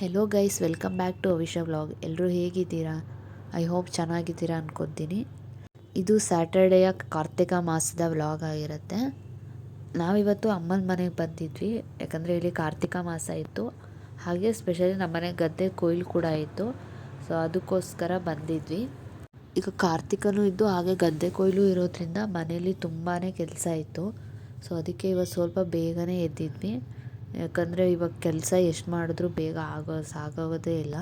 Hello guys welcome back to Avisha vlog ಎಲ್ಲರೂ ಹೇಗಿದ್ದೀರಾ? I hope ಚೆನ್ನಾಗಿದ್ದೀರಾ ಅನ್ಕೋತೀನಿ. ಇದು ಸ್ಯಾಟರ್ಡೆಯ ಕಾರ್ತಿಕ ಮಾಸದ ವ್ಲಾಗ್ ಆಗಿರುತ್ತೆ. ನಾವಿವತ್ತು ಅಮ್ಮನ ಮನೆಗೆ ಬಂದಿದ್ವಿ. ಯಾಕಂದರೆ ಇಲ್ಲಿ ಕಾರ್ತಿಕ ಮಾಸ ಇತ್ತು. ಹಾಗೆ ಸ್ಪೆಷಲಿ ನಮ್ಮ ಮನೆ ಗದ್ದೆ ಕೊಯ್ಲು ಕೂಡ ಇತ್ತು. ಸೊ ಅದಕ್ಕೋಸ್ಕರ ಬಂದಿದ್ವಿ. ಈಗ ಕಾರ್ತಿಕನೂ ಇದ್ದು ಹಾಗೆ ಗದ್ದೆ ಕೊಯ್ಲು ಇರೋದ್ರಿಂದ ಮನೇಲಿ ತುಂಬಾ ಕೆಲಸ ಇತ್ತು. ಸೊ ಅದಕ್ಕೆ ಇವತ್ತು ಸ್ವಲ್ಪ ಬೇಗನೆ ಎದ್ದಿದ್ವಿ. ಯಾಕಂದರೆ ಇವಾಗ ಕೆಲಸ ಎಷ್ಟು ಮಾಡಿದ್ರೂ ಬೇಗ ಆಗೋ ಸಾಕಾಗೋದೇ ಇಲ್ಲ.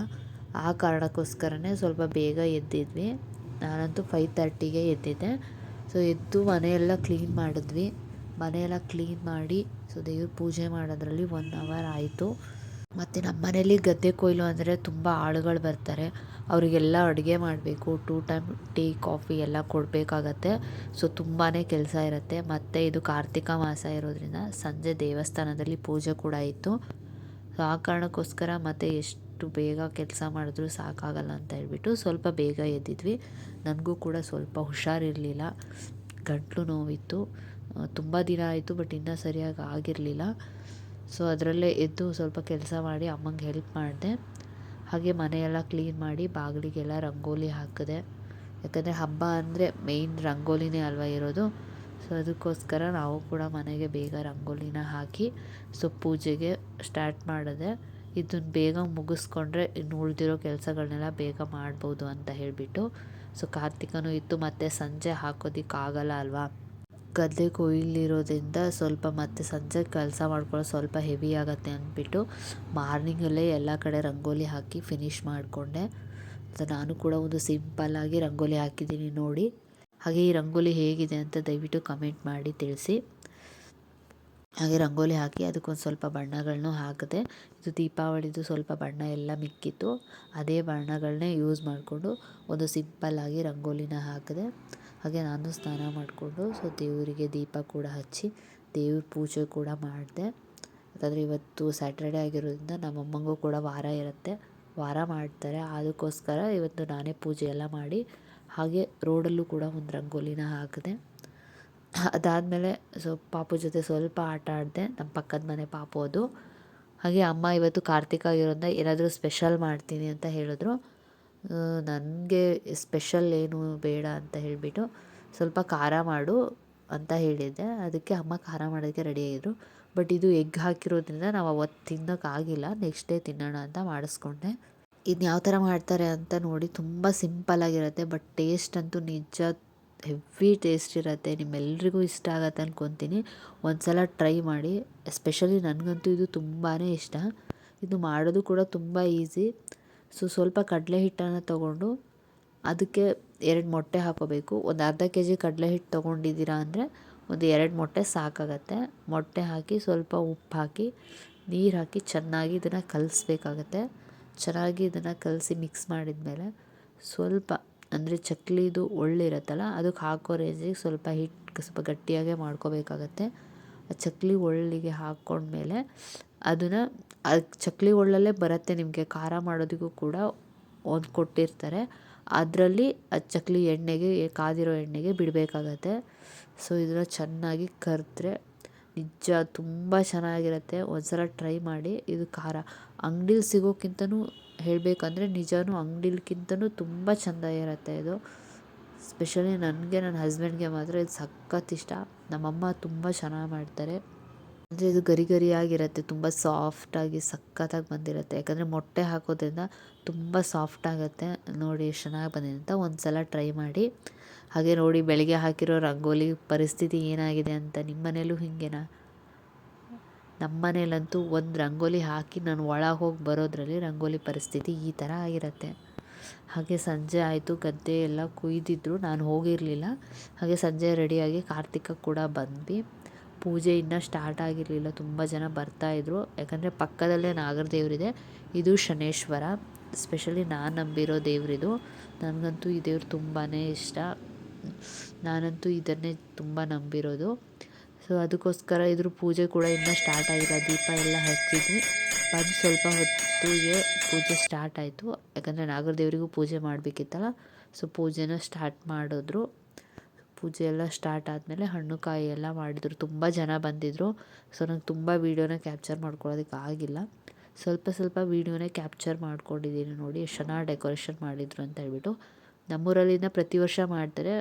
ಆ ಕಾರಣಕ್ಕೋಸ್ಕರನೇ ಸ್ವಲ್ಪ ಬೇಗ ಎದ್ದಿದ್ವಿ. ನಾನಂತೂ ಫೈವ್ ತರ್ಟಿಗೆ ಎದ್ದಿದ್ದೆ. ಸೊ ಎದ್ದು ಮನೆಯೆಲ್ಲ ಕ್ಲೀನ್ ಮಾಡಿದ್ವಿ. ಮನೆಯೆಲ್ಲ ಕ್ಲೀನ್ ಮಾಡಿ, ಸೊ ದೇವ್ರ ಪೂಜೆ ಮಾಡೋದ್ರಲ್ಲಿ ಒನ್ ಅವರ್ ಆಯಿತು. ಮತ್ತು ನಮ್ಮ ಮನೆಯಲ್ಲಿ ಗದ್ದೆ ಕೊಯ್ಲು ಅಂದರೆ ತುಂಬ ಆಳುಗಳು ಬರ್ತಾರೆ. ಅವರಿಗೆಲ್ಲ ಅಡುಗೆ ಮಾಡಬೇಕು, ಟೂ ಟೈಮ್ ಟೀ, ಕಾಫಿ ಎಲ್ಲ ಕೊಡಬೇಕಾಗತ್ತೆ. ಸೊ ತುಂಬಾ ಕೆಲಸ ಇರುತ್ತೆ. ಮತ್ತು ಇದು ಕಾರ್ತಿಕ ಮಾಸ ಇರೋದ್ರಿಂದ ಸಂಜೆ ದೇವಸ್ಥಾನದಲ್ಲಿ ಪೂಜೆ ಕೂಡ ಇತ್ತು. ಸೊ ಆ ಕಾರಣಕ್ಕೋಸ್ಕರ ಮತ್ತು ಎಷ್ಟು ಬೇಗ ಕೆಲಸ ಮಾಡಿದ್ರೂ ಸಾಕಾಗಲ್ಲ ಅಂತ ಹೇಳ್ಬಿಟ್ಟು ಸ್ವಲ್ಪ ಬೇಗ ಎದ್ದಿದ್ವಿ. ನನಗೂ ಕೂಡ ಸ್ವಲ್ಪ ಹುಷಾರಿರಲಿಲ್ಲ. ಗಂಟಲು ನೋವಿತ್ತು. ತುಂಬ ದಿನ ಆಯಿತು, ಬಟ್ ಇನ್ನೂ ಸರಿಯಾಗಿ ಆಗಿರಲಿಲ್ಲ. ಸೊ ಅದರಲ್ಲೇ ಎದ್ದು ಸ್ವಲ್ಪ ಕೆಲಸ ಮಾಡಿ ಅಮ್ಮಂಗೆ ಹೆಲ್ಪ್ ಮಾಡಿದೆ. ಹಾಗೆ ಮನೆಯೆಲ್ಲ ಕ್ಲೀನ್ ಮಾಡಿ ಬಾಗಿಲಿಗೆಲ್ಲ ರಂಗೋಲಿ ಹಾಕಿದೆ. ಯಾಕಂದರೆ ಹಬ್ಬ ಅಂದರೆ ಮೇಯ್ನ್ ರಂಗೋಲಿನೇ ಅಲ್ವಾ ಇರೋದು. ಸೊ ಅದಕ್ಕೋಸ್ಕರ ನಾವು ಕೂಡ ಮನೆಗೆ ಬೇಗ ರಂಗೋಲಿನ ಹಾಕಿ ಸೊ ಪೂಜೆಗೆ ಸ್ಟಾರ್ಟ್ ಮಾಡಿದೆ. ಇದನ್ನು ಬೇಗ ಮುಗಿಸ್ಕೊಂಡ್ರೆ ಇನ್ನು ಉಳಿದಿರೋ ಕೆಲಸಗಳನ್ನೆಲ್ಲ ಬೇಗ ಮಾಡ್ಬೋದು ಅಂತ ಹೇಳಿಬಿಟ್ಟು. ಸೊ ಕಾರ್ತಿಕನೂ ಇತ್ತು, ಮತ್ತು ಸಂಜೆ ಹಾಕೋದಕ್ಕಾಗಲ್ಲ ಅಲ್ವಾ? ಗದ್ದೆ ಕೊಯ್ಲಿರೋದ್ರಿಂದ ಸ್ವಲ್ಪ ಮತ್ತೆ ಸಂಜೆ ಕೆಲಸ ಮಾಡ್ಕೊಳ್ಳೋದು ಸ್ವಲ್ಪ ಹೆವಿ ಆಗುತ್ತೆ ಅಂದ್ಬಿಟ್ಟು ಮಾರ್ನಿಂಗಲ್ಲೇ ಎಲ್ಲ ಕಡೆ ರಂಗೋಲಿ ಹಾಕಿ ಫಿನಿಶ್ ಮಾಡಿಕೊಂಡೆ. ನಾನು ಕೂಡ ಒಂದು ಸಿಂಪಲ್ಲಾಗಿ ರಂಗೋಲಿ ಹಾಕಿದ್ದೀನಿ ನೋಡಿ. ಹಾಗೆ ಈ ರಂಗೋಲಿ ಹೇಗಿದೆ ಅಂತ ದಯವಿಟ್ಟು ಕಮೆಂಟ್ ಮಾಡಿ, ತಿಳಿಸಿ. ಹಾಗೆ ರಂಗೋಲಿ ಹಾಕಿ ಅದಕ್ಕೊಂದು ಸ್ವಲ್ಪ ಬಣ್ಣಗಳನ್ನೂ ಹಾಕಿದೆ, ಇದು ದೀಪಾವಳಿದು ಸ್ವಲ್ಪ ಬಣ್ಣ ಎಲ್ಲ ಮಿಕ್ಕಿತ್ತು. ಅದೇ ಬಣ್ಣಗಳನ್ನೇ ಯೂಸ್ ಮಾಡಿಕೊಂಡು ಒಂದು ಸಿಂಪಲ್ಲಾಗಿ ರಂಗೋಲಿನ ಹಾಕಿದೆ ಹಾಗೆ ನಾನು ಸ್ನಾನ ಮಾಡಿಕೊಂಡು ಸೊ ದೇವರಿಗೆ ದೀಪ ಕೂಡ ಹಚ್ಚಿ ದೇವ್ರ ಪೂಜೆ ಕೂಡ ಮಾಡಿದೆ. ಯಾಕಂದರೆ ಇವತ್ತು ಸ್ಯಾಟರ್ಡೇ ಆಗಿರೋದ್ರಿಂದ ನಮ್ಮಮ್ಮಂಗೂ ಕೂಡ ವಾರ ಇರುತ್ತೆ. ವಾರ ಮಾಡ್ತಾರೆ. ಅದಕ್ಕೋಸ್ಕರ ಇವತ್ತು ನಾನೇ ಪೂಜೆ ಎಲ್ಲ ಮಾಡಿ ಹಾಗೆ ರೋಡಲ್ಲೂ ಕೂಡ ಒಂದು ರಂಗೋಲಿನ ಹಾಕಿದೆ. ಅದಾದಮೇಲೆ ಸೊ ಪಾಪು ಜೊತೆ ಸ್ವಲ್ಪ ಆಟ ಆಡಿದೆ. ನಮ್ಮ ಪಕ್ಕದ ಮನೆ ಪಾಪು ಅದು. ಹಾಗೆ ಅಮ್ಮ ಇವತ್ತು ಕಾರ್ತಿಕ ಆಗಿರೋದ್ರಿಂದ ಏನಾದರೂ ಸ್ಪೆಷಲ್ ಮಾಡ್ತೀನಿ ಅಂತ ಹೇಳಿದ್ರು. ನನಗೆ ಸ್ಪೆಷಲ್ ಏನು ಬೇಡ ಅಂತ ಹೇಳಿಬಿಟ್ಟು ಸ್ವಲ್ಪ ಖಾರ ಮಾಡು ಅಂತ ಹೇಳಿದ್ದೆ. ಅದಕ್ಕೆ ಅಮ್ಮ ಖಾರ ಮಾಡೋದಕ್ಕೆ ರೆಡಿ ಆಗಿದ್ರು. ಬಟ್ ಇದು ಎಗ್ ಹಾಕಿರೋದ್ರಿಂದ ನಾವು ಅವತ್ತು ತಿನ್ನೋಕ್ಕಾಗಿಲ್ಲ ನೆಕ್ಸ್ಟ್ ಡೇ ತಿನ್ನೋಣ ಅಂತ ಮಾಡಿಸ್ಕೊಂಡೆ. ಇದು ಯಾವ ಥರ ಮಾಡ್ತಾರೆ ಅಂತ ನೋಡಿ ತುಂಬ ಸಿಂಪಲ್ಲಾಗಿರುತ್ತೆ ಬಟ್ ಟೇಸ್ಟ್ ಅಂತೂ ನಿಜ ಹೆವಿ ಟೇಸ್ಟ್ ಇರುತ್ತೆ. ನಿಮ್ಮೆಲ್ರಿಗೂ ಇಷ್ಟ ಆಗತ್ತೆ ಅಂದ್ಕೊತೀನಿ ಒಂದು ಸಲ ಟ್ರೈ ಮಾಡಿ. ಎಸ್ಪೆಷಲಿ ನನಗಂತೂ ಇದು ತುಂಬಾ ಇಷ್ಟ. ಇದು ಮಾಡೋದು ಕೂಡ ತುಂಬ ಈಸಿ ಸೊ ಸ್ವಲ್ಪ ಕಡಲೆ ಹಿಟ್ಟನ್ನು ತೊಗೊಂಡು ಅದಕ್ಕೆ ಎರಡು ಮೊಟ್ಟೆ ಹಾಕೋಬೇಕು. ಒಂದು ಅರ್ಧ ಕೆ ಜಿ ಕಡಲೆ ಹಿಟ್ಟು ತೊಗೊಂಡಿದ್ದೀರಾ ಅಂದರೆ ಒಂದು ಎರಡು ಮೊಟ್ಟೆ ಸಾಕಾಗತ್ತೆ. ಮೊಟ್ಟೆ ಹಾಕಿ ಸ್ವಲ್ಪ ಉಪ್ಪು ಹಾಕಿ, ನೀರು ಹಾಕಿ ಚೆನ್ನಾಗಿ ಇದನ್ನು ಕಲಿಸ್ಬೇಕಾಗತ್ತೆ. ಚೆನ್ನಾಗಿ ಇದನ್ನು ಕಲಸಿ ಮಿಕ್ಸ್ ಮಾಡಿದ ಮೇಲೆ ಸ್ವಲ್ಪ ಅಂದರೆ ಚಕ್ಲಿದು ಒಳ್ಳಿರುತ್ತಲ್ಲ, ಅದಕ್ಕೆ ಹಾಕೋ ರೇಂಜಿಗೆ ಸ್ವಲ್ಪ ಹಿಟ್ಟು ಸ್ವಲ್ಪ ಗಟ್ಟಿಯಾಗೆ ಮಾಡ್ಕೋಬೇಕಾಗತ್ತೆ. ಚಕ್ಕುಲಿ ಒಳ್ಳಿಗೆ ಹಾಕ್ಕೊಂಡ್ಮೇಲೆ ಅದನ್ನು ಚಕ್ಕುಲಿ ಒಳ್ಳಲ್ಲೇ ಬರುತ್ತೆ ನಿಮಗೆ, ಖಾರ ಮಾಡೋದಕ್ಕೂ ಕೂಡ ಒಂದು ಕೊಟ್ಟಿರ್ತಾರೆ. ಅದರಲ್ಲಿ ಆ ಚಕ್ಕುಲಿ ಎಣ್ಣೆಗೆ, ಕಾದಿರೋ ಎಣ್ಣೆಗೆ ಬಿಡಬೇಕಾಗತ್ತೆ. ಸೊ, ಇದನ್ನು ಚೆನ್ನಾಗಿ ಕರೆದ್ರೆ ನಿಜ ತುಂಬ ಚೆನ್ನಾಗಿರುತ್ತೆ. ಒಂದು ಸಲ ಟ್ರೈ ಮಾಡಿ, ಇದು ಖಾರ. ಅಂಗ್ಡೀಲಿ ಸಿಗೋಕ್ಕಿಂತನೂ ಹೇಳಬೇಕಂದ್ರೆ ನಿಜವೂ ಅಂಗಡಿಲ್ಕಿಂತನೂ ತುಂಬ ಚೆಂದ ಇರುತ್ತೆ ಇದು. ಸ್ಪೆಷಲಿ ನನಗೆ ನನ್ನ ಹಸ್ಬೆಂಡ್ಗೆ ಮಾತ್ರ ಇದು ಸಖತ್ತು ಇಷ್ಟ. ನಮ್ಮಮ್ಮ ತುಂಬ ಚೆನ್ನಾಗಿ ಮಾಡ್ತಾರೆ. ಅಂದರೆ ಇದು ಗರಿ ಗರಿಯಾಗಿರುತ್ತೆ, ತುಂಬ ಸಾಫ್ಟಾಗಿ, ಸಖತ್ತಾಗಿ ಬಂದಿರುತ್ತೆ. ಯಾಕಂದರೆ ಮೊಟ್ಟೆ ಹಾಕೋದ್ರಿಂದ ತುಂಬ ಸಾಫ್ಟ್ ಆಗುತ್ತೆ ನೋಡಿ ಚೆನ್ನಾಗಿ ಬಂದಿದೆ ಅಂತ ಒಂದು ಸಲ ಟ್ರೈ ಮಾಡಿ. ಹಾಗೆ ನೋಡಿ ಬೆಳಗ್ಗೆ ಹಾಕಿರೋ ರಂಗೋಲಿ ಪರಿಸ್ಥಿತಿ ಏನಾಗಿದೆ ಅಂತ ನಿಮ್ಮ ಮನೇಲೂ ಹೀಗೇನಾ? ನಮ್ಮ ಮನೇಲಂತೂ ಒಂದು ರಂಗೋಲಿ ಹಾಕಿ ನಾನು ಒಳಗೆ ಹೋಗಿ ಬರೋದ್ರಲ್ಲಿ ರಂಗೋಲಿ ಪರಿಸ್ಥಿತಿ ಈ ಥರ ಆಗಿರುತ್ತೆ. ಹಾಗೆ ಸಂಜೆ ಆಯಿತು, ಗದ್ದೆ ಎಲ್ಲ ಕುಯ್ದಿದ್ರು. ನಾನು ಹೋಗಿರಲಿಲ್ಲ. ಹಾಗೆ ಸಂಜೆ ರೆಡಿಯಾಗಿ ಕಾರ್ತಿಕ ಕೂಡ ಬಂದ್ವಿ. ಪೂಜೆ ಇನ್ನೂ ಸ್ಟಾರ್ಟ್ ಆಗಿರಲಿಲ್ಲ. ತುಂಬ ಜನ ಬರ್ತಾಯಿದ್ರು ಯಾಕಂದರೆ ಪಕ್ಕದಲ್ಲೇ ನಾಗರ ದೇವರಿದೆ ಇದು ಶನೇಶ್ವರ. ಸ್ಪೆಷಲಿ ನಾನು ನಂಬಿರೋ ದೇವರಿದು. ನನಗಂತೂ ಈ ದೇವ್ರು ತುಂಬಾ ಇಷ್ಟ. ನಾನಂತೂ ಇದನ್ನೇ ತುಂಬ ನಂಬಿರೋದು. ಸೊ ಅದಕ್ಕೋಸ್ಕರ ಇದ್ರ ಪೂಜೆ ಕೂಡ ಇನ್ನೂ ಸ್ಟಾರ್ಟ್ ಆಗಿಲ್ಲ. ದೀಪ ಎಲ್ಲ ಹಚ್ಚಿದ್ವಿ. ಬಂದು ಸ್ವಲ್ಪ ಹೊತ್ತಿಗೆ ಪೂಜೆ ಸ್ಟಾರ್ಟ್ ಆಯಿತು. ಯಾಕಂದರೆ ನಾಗರ ದೇವರಿಗೂ ಪೂಜೆ ಮಾಡಬೇಕಿತ್ತಲ್ಲ, ಸೊ ಪೂಜೆನ ಸ್ಟಾರ್ಟ್ ಮಾಡಿದ್ರು. ಪೂಜೆ ಎಲ್ಲ ಸ್ಟಾರ್ಟ್ ಆದಮೇಲೆ ಹಣ್ಣು ಕಾಯಿ ಎಲ್ಲ ಮಾಡಿದರು. ತುಂಬ ಜನ ಬಂದಿದ್ದರು ಸೊ ನಂಗೆ ತುಂಬ ವೀಡಿಯೋನ ಕ್ಯಾಪ್ಚರ್ ಮಾಡ್ಕೊಳ್ಳೋದಕ್ಕೆ ಆಗಿಲ್ಲ. ಸ್ವಲ್ಪ ಸ್ವಲ್ಪ ವೀಡಿಯೋನೇ ಕ್ಯಾಪ್ಚರ್ ಮಾಡ್ಕೊಂಡಿದ್ದೀನಿ ನೋಡಿ ಎಷ್ಟು ಚೆನ್ನಾಗಿ ಡೆಕೋರೇಷನ್ ಮಾಡಿದರು ಅಂತ ಹೇಳ್ಬಿಟ್ಟು. ನಮ್ಮೂರಲ್ಲಿನ ಪ್ರತಿ ವರ್ಷ ಮಾಡ್ತಾರೆ.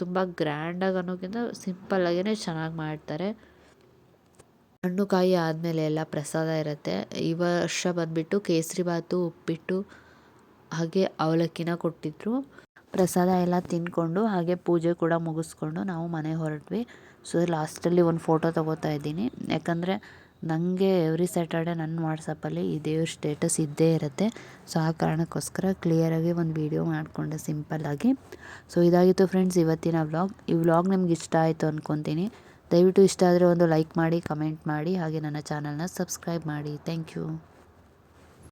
ತುಂಬ ಗ್ರ್ಯಾಂಡಾಗಿ ಅನ್ನೋಕ್ಕಿಂತ ಸಿಂಪಲ್ಲಾಗೇ ಚೆನ್ನಾಗಿ ಮಾಡ್ತಾರೆ. ಹಣ್ಣು ಕಾಯಿ ಆದಮೇಲೆ ಎಲ್ಲ ಪ್ರಸಾದ ಇರುತ್ತೆ. ಈ ವರ್ಷ ಬಂದುಬಿಟ್ಟು ಕೇಸರಿ ಬಾತು ಉಪ್ಪಿಟ್ಟು, ಹಾಗೆ ಅವಲಕ್ಕಿನ ಕೊಟ್ಟಿದ್ರು. ಪ್ರಸಾದ ಎಲ್ಲ ತಿಂದ್ಕೊಂಡು ಹಾಗೆ ಪೂಜೆ ಕೂಡ ಮುಗಿಸ್ಕೊಂಡು ನಾವು ಮನೆಗೆ ಹೊರಟ್ವಿ. ಸೊ ಲಾಸ್ಟಲ್ಲಿ ಒಂದು ಫೋಟೋ ತೊಗೋತಾ ಇದ್ದೀನಿ. ಯಾಕಂದರೆ ನನಗೆ ಎವ್ರಿ ಸ್ಯಾಟರ್ಡೆ ನನ್ನ ವಾಟ್ಸಪ್ಪಲ್ಲಿ ಈ ದೇವ್ರ ಸ್ಟೇಟಸ್ ಇದ್ದೇ ಇರುತ್ತೆ. ಸೊ ಆ ಕಾರಣಕ್ಕೋಸ್ಕರ ಕ್ಲಿಯರಾಗಿ ಒಂದು ವೀಡಿಯೋ ಮಾಡಿಕೊಂಡೆ ಸಿಂಪಲ್ಲಾಗಿ ಸೊ ಇದಾಗಿತ್ತು ಫ್ರೆಂಡ್ಸ್ ಇವತ್ತಿನ ವ್ಲಾಗ್ ಈ ವ್ಲಾಗ್ ನಿಮ್ಗೆ ಇಷ್ಟ ಆಯಿತು ಅಂದ್ಕೊತೀನಿ ದಯವಿಟ್ಟು ಇಷ್ಟ ಆದರೆ ಒಂದು ಲೈಕ್ ಮಾಡಿ ಕಮೆಂಟ್ ಮಾಡಿ, ಹಾಗೆ ನನ್ನ ಚಾನಲ್ನ ಸಬ್ಸ್ಕ್ರೈಬ್ ಮಾಡಿ. Thank you